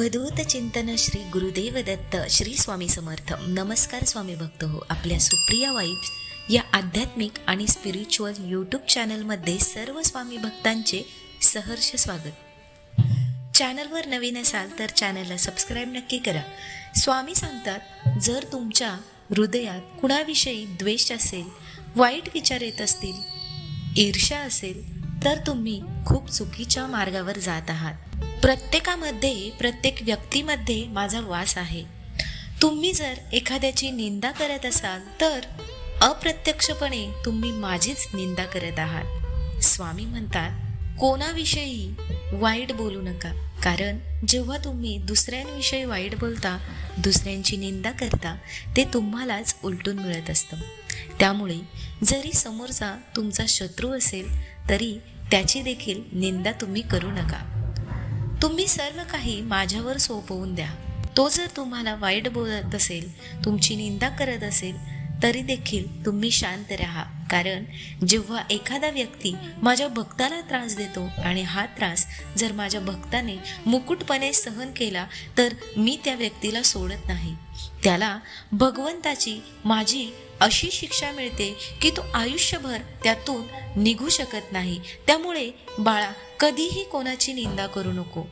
अवधूत चिंतन श्री गुरुदेव दत्त श्री स्वामी समर्थ. नमस्कार स्वामी भक्त हो. आपल्या सुप्रिया वाईब्स या आध्यात्मिक आणि स्पिरिच्युअल यूट्यूब चॅनलमध्ये सर्व स्वामी भक्तांचे सहर्ष स्वागत. चॅनलवर नवीन असाल तर चॅनलला सबस्क्राईब नक्की करा. स्वामी सांगतात जर तुमच्या हृदयात कुणाविषयी द्वेष असेल वाईट विचार येत असतील ईर्ष्या असेल तर तुम्ही खूप चुकीच्या मार्गावर जात आहात. प्रत्येकामध्ये प्रत्येक व्यक्तीमध्ये माझा वास आहे. तुम्ही जर एखाद्याची निंदा करत असाल तर अप्रत्यक्षपणे तुम्ही माझीच निंदा करत आहात. स्वामी म्हणतात कोणाविषयी वाईट बोलू नका कारण जेव्हा तुम्ही दुसऱ्यांविषयी वाईट बोलता दुसऱ्यांची निंदा करता ते तुम्हालाच उलटून मिळत असतं. त्यामुळे जरी समोरचा तुमचा शत्रू असेल तरी त्याची देखील निंदा तुम्ही करू नका. तुम्ही सर्व काही माझ्यावर सोपवून द्या. तो जर तुम्हाला वाईट बोलत असेल तुमची निंदा करत असेल तरी देखील तुम्ही शांत राहा. कारण जेव्हा एखादा व्यक्ती माझ्या भक्ताला त्रास देतो आणि हा त्रास जर माझ्या भक्ताने मुकुटपणे सहन केला तर मी त्या व्यक्तीला सोडत नाही. त्याला भगवंताची माझी अशी शिक्षा मिळते की तो आयुष्यभर त्यातून निघू शकत नाही. त्यामुळे बाळा कधीही कोणाची निंदा करू नको.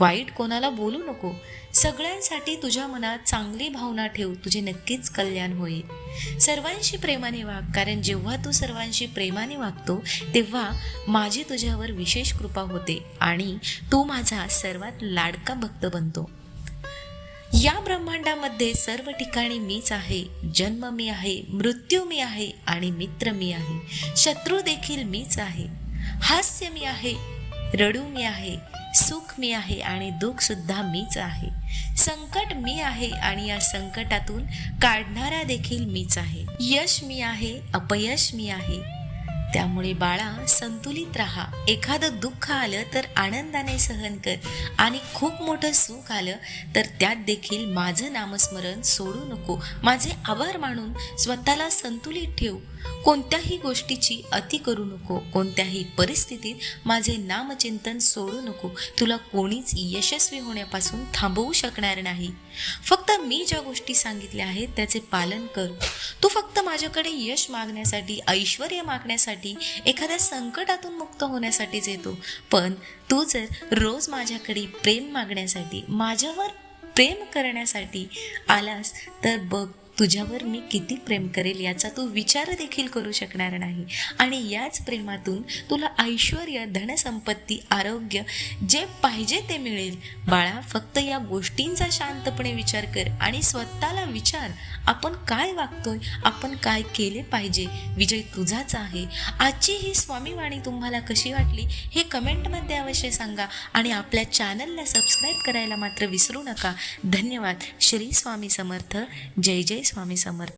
वाईट कोणाला बोलू नको. सगळ्यांसाठी तुझ्या मनात चांगली भावना ठेव तुझे नक्कीच कल्याण होईल. सर्वांशी प्रेमाने वाग कारण जेव्हा तू सर्वांशी प्रेमाने वागतो तेव्हा माझी तुझ्यावर विशेष कृपा होते आणि तू माझा सर्वात लाडका भक्त बनतो. या ब्रह्मांडामध्ये सर्व ठिकाणी मीच आहे जन्म मी आहे मृत्यू मी आहे आणि मित्र मी आहे. शत्रू देखील मीच आहे. हास्य मी आहे रडू मी आहे. सुख मी आहे आणि दुःख सुद्धा मीच आहे. संकट मी आहे आणि या संकटातून काढणारा देखील मीच आहे. यश मी आहे अपयश मी आहे. त्यामुळे बाळा संतुलित राहा. एखादं दुःख आलं तर आनंदाने सहन कर आणि खूप मोठं सुख आलं तर त्यात देखील माझं नामस्मरण सोडू नको. माझे आभार मानून स्वतःला संतुलित ठेव. कोणत्याही गोष्टीची अति करू नको. कोणत्याही परिस्थितीत माझे नामचिंतन सोडू नको. तुला कोणीच यशस्वी होण्यापासून थांबवू शकणार नाही. फक्त मी ज्या गोष्टी सांगितल्या आहेत त्याचे पालन कर. तू फक्त माझ्याकडे यश मागण्यासाठी ऐश्वर मागण्यासाठी एखाद्या संकटातून मुक्त होण्यासाठीच येतो पण तू जर रोज माझ्याकडे प्रेम मागण्यासाठी माझ्यावर प्रेम करण्यासाठी आलास तर बघ तुझ्यावर मी किती प्रेम करेल याचा तू विचार देखील करू शकणार नाही. आणि याच प्रेमातून तुला ऐश्वर धनसंपत्ती आरोग्य जे पाहिजे ते मिळेल. बाळा फक्त या गोष्टींचा शांतपणे विचार कर आणि स्वतःला विचार आपण काय वागतोय आपण काय केले पाहिजे विजय तुझाच आहे. आजची ही स्वामीवाणी तुम्हाला कशी वाटली हे कमेंटमध्ये अवश्य सांगा आणि आपल्या चॅनलला सबस्क्राईब करायला मात्र विसरू नका. धन्यवाद. श्री स्वामी समर्थ. जय जय स्वामी समर्थ.